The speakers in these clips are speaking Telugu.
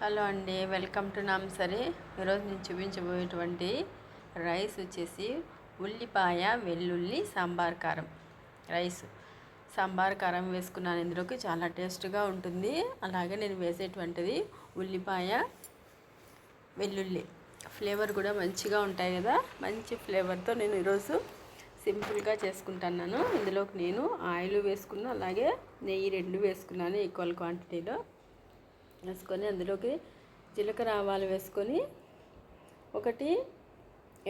హలో అండి వెల్కమ్ టు నామ్సరీ. ఈరోజు నేను చూపించబోయేటువంటి రైస్ వచ్చేసి ఉల్లిపాయ వెల్లుల్లి సాంబార్ కారం. రైస్. సాంబార్ కారం వేసుకున్నాను. ఇందులోకి చాలా టేస్ట్గా ఉంటుంది. అలాగే నేను వేసేటువంటిది ఉల్లిపాయ వెల్లుల్లి. ఫ్లేవర్ కూడా మంచిగా ఉంటాయి కదా. మంచి ఫ్లేవర్తో నేను ఈరోజు సింపుల్గా చేసుకుంటున్నాను. ఇందులోకి నేను ఆయిల్ వేసుకున్నాను అలాగే నెయ్యి రెండు వేసుకున్నాను ఈక్వల్ క్వాంటిటీలో. వేసుకొని అందులోకి జీలకర్ర ఆవాలు వేసుకొని ఒకటి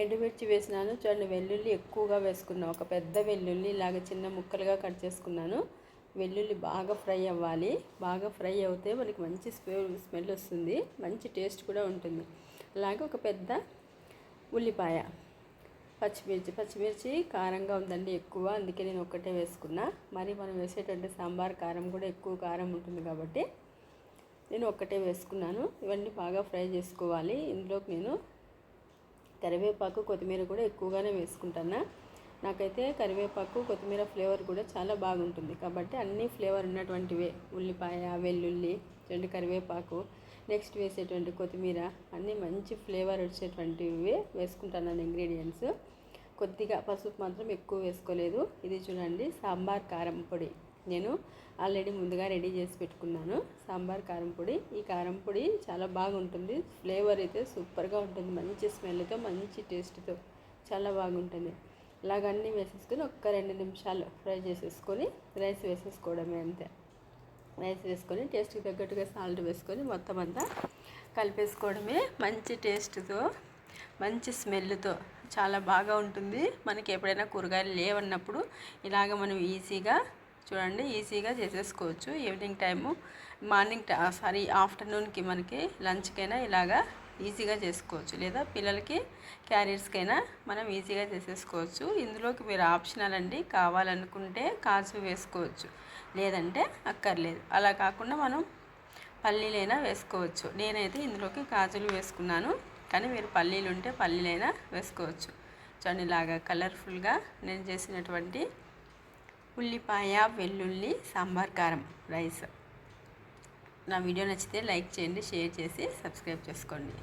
ఎండుమిర్చి వేసినాను. చూడండి వెల్లుల్లి ఎక్కువగా వేసుకున్నాను ఒక పెద్ద వెల్లుల్లి ఇలాగ చిన్న ముక్కలుగా కట్ చేసుకున్నాను. వెల్లుల్లి బాగా ఫ్రై అవ్వాలి. బాగా ఫ్రై అవుతే మనకి మంచి స్మెల్ స్మెల్ వస్తుంది. మంచి టేస్ట్ కూడా ఉంటుంది. అలాగే ఒక పెద్ద ఉల్లిపాయ పచ్చిమిర్చి. పచ్చిమిర్చి కారంగా ఉందండి ఎక్కువ. అందుకే నేను ఒక్కటే వేసుకున్నా. మరి మనం వేసేటువంటి సాంబార్ కారం కూడా ఎక్కువ కారం ఉంటుంది కాబట్టి నేను ఒక్కటే వేసుకున్నాను. ఇవన్నీ బాగా ఫ్రై చేసుకోవాలి. ఇందులోకి నేను కరివేపాకు కొత్తిమీర కూడా ఎక్కువగానే వేసుకుంటాను. నాకైతే కరివేపాకు కొత్తిమీర ఫ్లేవర్ కూడా చాలా బాగుంటుంది. కాబట్టి అన్ని ఫ్లేవర్ ఉన్నటువంటివే. ఉల్లిపాయ వెల్లుల్లి రెండు కరివేపాకు నెక్స్ట్ వేసేటువంటి కొత్తిమీర అన్నీ మంచి ఫ్లేవర్ వచ్చేటువంటివి వేసుకుంటాను ఇంగ్రీడియంట్స్. కొద్దిగా పసుపు మాత్రం ఎక్కువ వేసుకోలేదు. ఇది చూడండి సాంబార్ కారం పొడి. నేను ఆల్రెడీ ముందుగా రెడీ చేసి పెట్టుకున్నాను. సాంబార్ కారం పొడి. ఈ కారం పొడి చాలా బాగుంటుంది. ఫ్లేవర్ అయితే సూపర్గా ఉంటుంది. మంచి స్మెల్తో మంచి టేస్ట్తో చాలా బాగుంటుంది. ఇలాగన్నీ వేసేసుకొని ఒక్క రెండు నిమిషాలు ఫ్రై చేసేసుకొని రైస్ వేసేసుకోవడమే అంతే. రైస్ వేసుకొని టేస్ట్కి తగ్గట్టుగా సాల్ట్ వేసుకొని మొత్తం అంతా కలిపేసుకోవడమే. మంచి టేస్ట్తో మంచి స్మెల్తో చాలా బాగా ఉంటుంది. మనకి ఎప్పుడైనా కూరగాయలు లేవన్నప్పుడు ఇలాగ మనం ఈజీగా చూడండి ఈజీగా చేసేసుకోవచ్చు. ఈవినింగ్ టైము మార్నింగ్ సారీ ఆఫ్టర్నూన్కి మనకి లంచ్కైనా ఇలాగా ఈజీగా చేసుకోవచ్చు. లేదా పిల్లలకి క్యారియర్స్కైనా మనం ఈజీగా చేసేసుకోవచ్చు. ఇందులోకి మీరు ఆప్షనల్ అండి కావాలనుకుంటే కాజు వేసుకోవచ్చు. లేదంటే అక్కర్లేదు. అలా కాకుండా మనం పల్లీలైనా వేసుకోవచ్చు. నేనైతే ఇందులోకి కాజులు వేసుకున్నాను. కానీ మీరు పల్లీలు ఉంటే పల్లీలైనా వేసుకోవచ్చు. చూడండి ఇలాగా కలర్ఫుల్గా నేను చేసినటువంటి ఉల్లిపాయ వెల్లుల్లి సాంబార్ కారం రైస్. నా వీడియో నచ్చితే లైక్ చేయండి షేర్ చేసి సబ్స్క్రైబ్ చేసుకోండి.